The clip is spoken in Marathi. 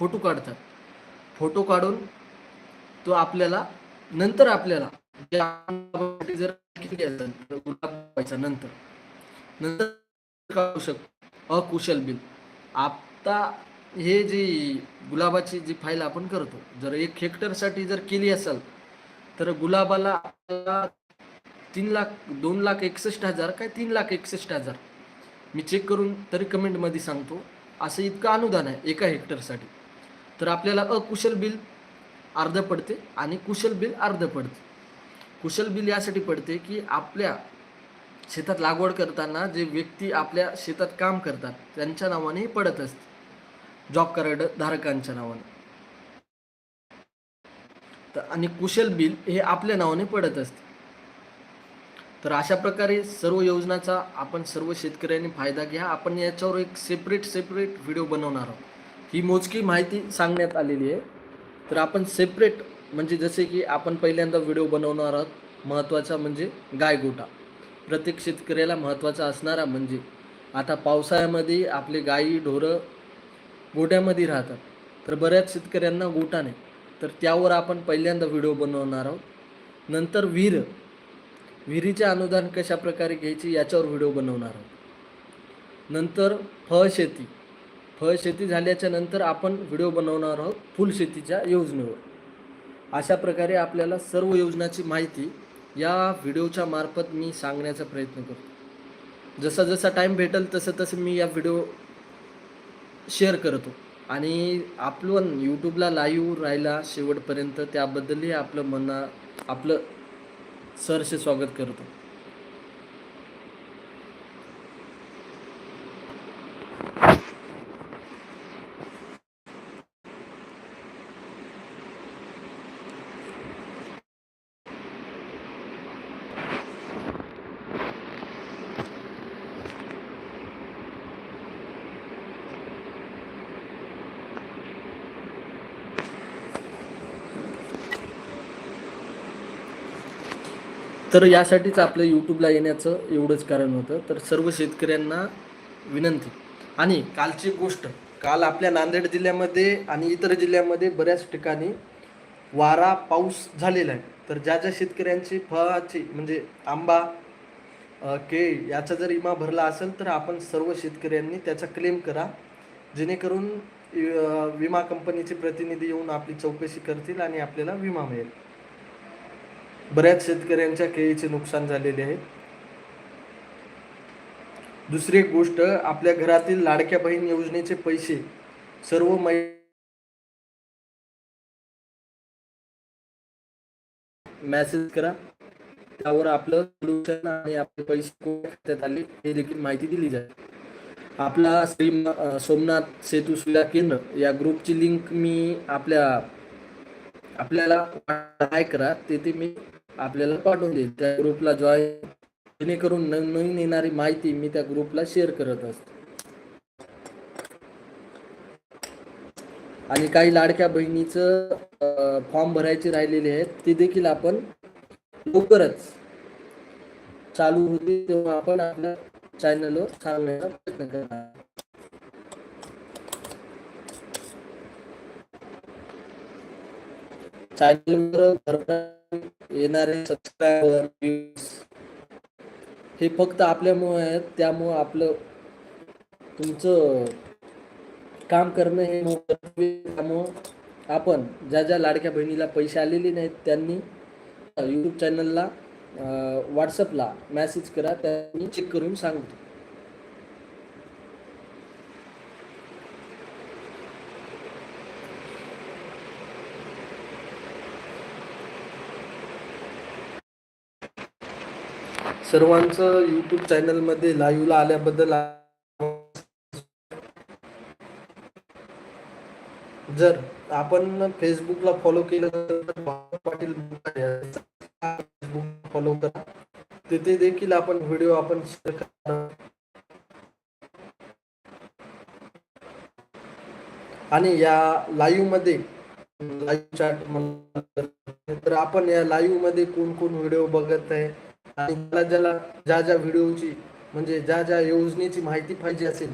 फोटो काढतात. फोटो काढून तो आपल्याला नंतर आपल्याला जर गुलाब नंतर नंतर काढू शकतो. अकुशल बिल आता हे जी गुलाबाची जी फाईल आपण करतो जर एक हेक्टरसाठी जर केली असेल तर गुलाबाला तीन लाख दोन लाख एकसष्ट हजार काय तीन लाख एकसष्ट हजार. मी चेक करून तरी कमेंटमध्ये सांगतो. असं इतकं अनुदान आहे एका हेक्टरसाठी. तर आपल्याला अकुशल बिल अर्ध पडते आणि कुशल बिल अर्ध पडते. कुशल बिल यासाठी पडते की आपल्या शेतात लागवड करताना जे व्यक्ती आपल्या शेतात काम करतात त्यांच्या नावाने पडत असते. जॉब कार्ड धारकांच्या नावाने. तर आणि कुशल बिल हे आपल्या नावाने पडत असते. तर अशा प्रकारे सर्व योजनाचा आपण सर्व शेतकऱ्यांनी फायदा घ्या. आपण याच्यावर एक सेपरेट सेपरेट व्हिडिओ बनवणार आहोत. ही मोजकी माहिती सांगण्यात आलेली आहे. तर आपण सेपरेट म्हणजे जसे की आपण पहिल्यांदा व्हिडिओ बनवणार आहोत महत्त्वाचा म्हणजे गायगोटा प्रत्येक शेतकऱ्याला महत्त्वाचा असणारा म्हणजे आता पावसाळ्यामध्ये आपले गायी ढोरं गोट्यामध्ये राहतात. तर बऱ्याच शेतकऱ्यांना गोटा नाही. तर त्यावर आपण पहिल्यांदा व्हिडिओ बनवणार आहोत. नंतर विहीर. विहिरीचे अनुदान कशाप्रकारे घ्यायची याच्यावर व्हिडिओ बनवणार आहोत. नंतर फळशेती. फळशेती झाल्याच्यानंतर आपण व्हिडिओ बनवणार आहोत फुलशेतीच्या योजनेवर. अशा प्रकारे आपल्याला सर्व योजनाची माहिती या व्हिडिओच्या मार्फत मी सांगण्याचा प्रयत्न करतो. जसा जसा टाईम भेटेल तसं तसं मी या व्हिडिओ शेअर करतो. आणि आपण यूट्यूबला लाईव्ह राहिला शेवटपर्यंत त्याबद्दलही आपलं मना आपलं सरसे स्वागत करतो. तर यासाठीच आपलं यूट्यूबला येण्याचं एवढंच कारण होतं. तर सर्व शेतकऱ्यांना विनंती. आणि कालची गोष्ट काल आपल्या नांदेड जिल्ह्यामध्ये आणि इतर जिल्ह्यामध्ये बऱ्याच ठिकाणी वारा पाऊस झालेला आहे. तर ज्या ज्या शेतकऱ्यांची फळाची म्हणजे आंबा अ, केळी याचा जर विमा भरला असेल तर आपण सर्व शेतकऱ्यांनी त्याचा क्लेम करा. जेणेकरून विमा कंपनीचे प्रतिनिधी येऊन आपली चौकशी करतील आणि आपल्याला विमा मिळेल. बऱ्याच शेतकऱ्यांच्या केळीचे नुकसान झालेले आहे. दुसरी एक गोष्ट आपल्या घरातील लाडक्या बहीण योजनेचे पैसे सर्व मै मेसेज करा. त्यावर आपलं सोल्युशन आणि आपले पैसे कोणत्या खात्यात आले हे देखील माहिती दिली जाते आपला श्री सोमनाथ सेतू सुविधा केंद्र या ग्रुपची लिंक मी आपल्या आपल्याला काय करा. ते मी आपल्याला पाठवून देईल. त्या ग्रुपला जॉईन जेणेकरून नवीन येणारी माहिती मी त्या ग्रुपला शेअर करत असतो. आणि काही लाडक्या बहिणीचं फॉर्म भरायचे राहिलेले आहेत ते देखील आपण लवकरच चालू होते तेव्हा आपण आपल्या चॅनलवर सांगण्याचा प्रयत्न करणार चॅनलवर येणारे सबस्क्रायबर हे फक्त आपल्यामुळे आहेत. त्यामुळं आपलं तुमचं काम करणं हे त्यामुळं आपण ज्या ज्या लाडक्या बहिणीला पैसे आलेले नाहीत त्यांनी यूट्यूब चॅनलला व्हॉट्सअपला मेसेज करा. त्यांनी चेक करून सांगतो. सर्वांचं यूट्यूब चॅनलमध्ये लाईव्हला आल्याबद्दल जर आपण फेसबुकला फॉलो केलं तर पाटील फेसबुक फॉलो करा तिथे देखील आपण व्हिडिओ आपण शेअर करणार. आणि या लाईव्हमध्ये लाईव्ह चॅट तर आपण या लाईव्हमध्ये कोण कोण व्हिडिओ बघत आहे आणि मला ज्याला ज्या ज्या व्हिडिओची म्हणजे ज्या ज्या योजनेची माहिती पाहिजे असेल